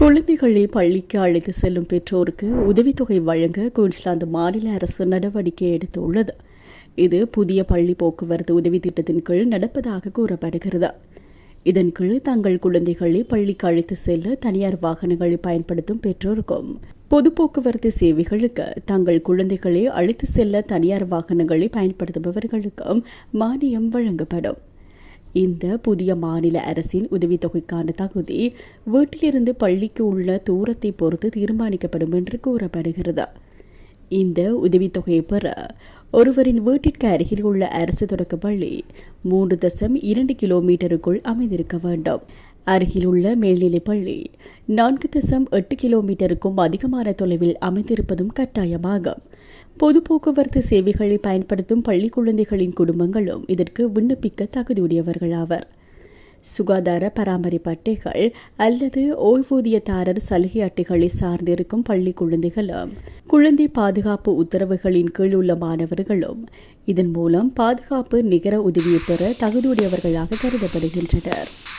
குழந்தைகளை பள்ளிக்கு அழைத்து செல்லும் பெற்றோருக்கு உதவித்தொகை வழங்க குயின்ஸ்லாந்து மாநில அரசு நடவடிக்கை எடுத்துள்ளது. இது புதிய பள்ளி போக்குவரத்து உதவி திட்டத்தின் கீழ் நடப்பதாக கூறப்படுகிறது. இதன் கீழ் தங்கள் குழந்தைகளை பள்ளிக்கு அழைத்து செல்ல தனியார் வாகனங்களை பயன்படுத்தும் பெற்றோருக்கும் பொது போக்குவரத்து சேவைகளுக்கு தங்கள் குழந்தைகளை அழைத்து செல்ல தனியார் வாகனங்களை பயன்படுத்துபவர்களுக்கும் மானியம் வழங்கப்படும். இந்த புதிய மாநில அரசின் உதவித்தொகைக்கான தகுதி வீட்டிலிருந்து பள்ளிக்கு உள்ள தூரத்தை பொறுத்து தீர்மானிக்கப்படும் என்று கூறப்படுகிறது. இந்த உதவித்தொகையை பெற ஒருவரின் வீட்டிற்கு அருகில் உள்ள அரசு தொடக்க பள்ளி மூன்று தசம் இரண்டு கிலோமீட்டருக்குள் அமைந்திருக்க வேண்டும். அருகிலுள்ள மேல்நிலைப் பள்ளி. நான்கு தசம் எட்டு கிலோமீட்டருக்கும் அதிகமான தொலைவில் அமைந்திருப்பதும் கட்டாயமாகும். பொது போக்குவரத்து சேவைகளை பயன்படுத்தும் பள்ளி குழந்தைகளின் குடும்பங்களும் இதற்கு விண்ணப்பிக்க தகுதியுடையவர்களாவர் சுகாதார பராமரிப்பு அட்டைகள் அல்லது ஓய்வூதியதாரர் சலுகை அட்டைகளை சார்ந்திருக்கும் பள்ளி குழந்தைகளும் குழந்தை பாதுகாப்பு உத்தரவுகளின் கீழ் உள்ள மாணவர்களும் இதன் மூலம் பாதுகாப்பு நிகர உதவியை பெற தகுதியுடையவர்களாக கருதப்படுகின்றனர்.